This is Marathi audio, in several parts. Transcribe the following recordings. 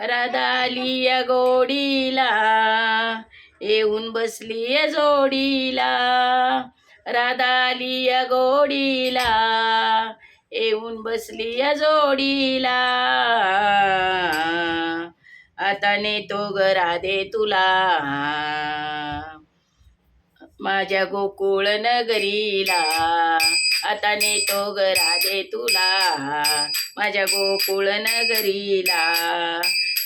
राधाली या गोडीला येऊन बसली या जोडीला. राधाली या गोडीला येऊन बसली या जोडीला. आता नेतो ग राधे तुला. माझ्या गोकुळ नगरीला. आता नेतो ग राधे तुला. माझ्या गोकुळ नगरीला.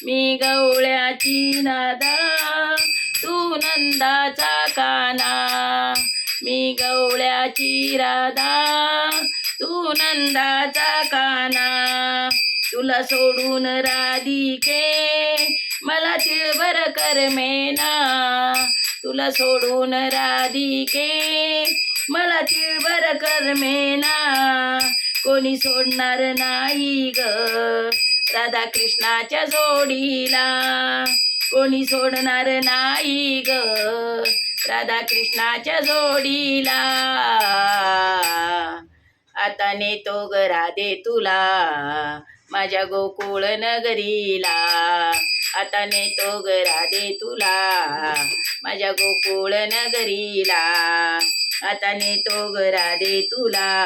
मी गवळ्याची नादा तू नंदाचा काना. मी गवळ्याची राधा तू नंदाचा काना. तुला सोडून राधिके मला तिळभर कर मेना. तुला सोडून राधिके मला तिळभर कर मेना. कोणी सोडणार नाही ग. राधा कृष्णाच्या जोडीला. कोणी सोडणार नाही ग. राधा कृष्णाच्या जोडीला. आता नेतो ग राधे तुला. माझ्या गोकुळ नगरीला. आता नेतो ग राधे तुला. माझ्या गोकुळ नगरीला. आता नेतो ग राधे तुला.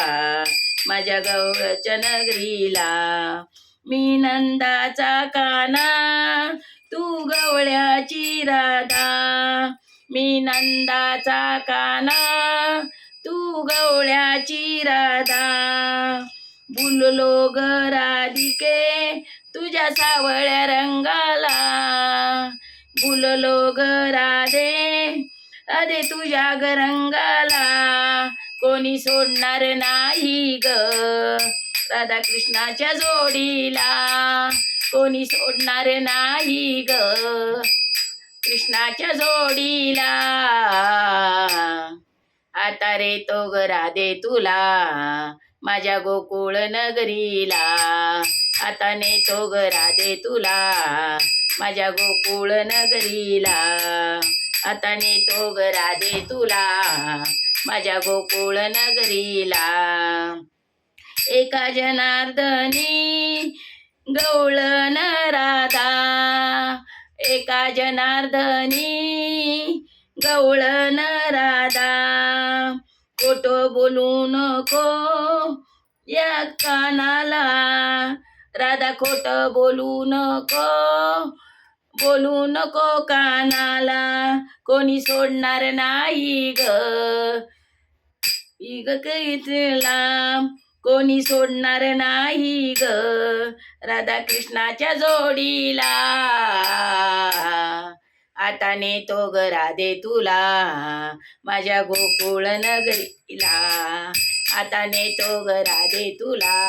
माझ्या गौरच्या नगरीला. मी नंदाचा काना तू गवळ्याची राधा. मी नंदाचा काना तू गवळ्याची राधा. बुललो ग राधिके तुझ्या सावळ्या रंगाला. बुललो ग राधे अरे तुझ्या ग रंगाला. कोणी सोडणार नाही ग. राधा कृष्णाच्या जोडीला कोणी सोडणार नाही ग. कृष्णाच्या जोडीला. आता रे तो ग राधे तुला माझ्या गोकुळ नगरीला. आता नेतो ग राधे तुला माझ्या गोकुळ नगरीला. आता नेतो ग राधे तुला माझ्या गोकुळ नगरीला. एका जनार्दनी गवळण राधा. एका जनार्दनी गवळण राधा. खोट बोलू नको या कानाला. राधा खोट बोलू नको बोलू नको कानाला. कोणी सोडणार नाही ग. इग कैतला. कोणी सोडणार नाही ग. राधा कृष्णाच्या जोडीला. आता नेतो ग राधे तुला. माझ्या गोकुळ नगरीला. आता नेतो ग राधे तुला.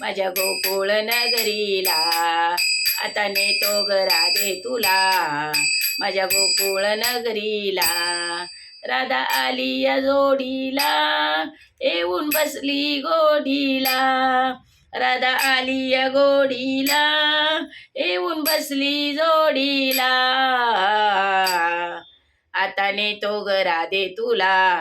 माझ्या गोकुळ नगरीला. आता नेतो ग राधे तुला. माझ्या गोकुळ नगरीला. राधा आली या जोडीला. येऊन बसली गोडीला. राधा आली या गोडीला. येऊन बसली जोडीला. आता नेतो ग राधे तुला.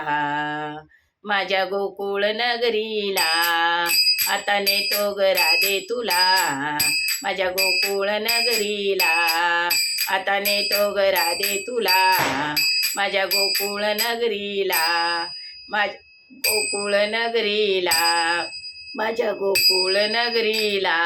माझ्या गोकुळ नगरीला. आता नेतो ग राधे तुला. माझ्या गोकुळ नगरीला. आता नेतो ग राधे तुला. माझ्या गोकुळ नगरीला. माझ्या गोकुळ नगरीला माझ्या गोकुळ नगरीला.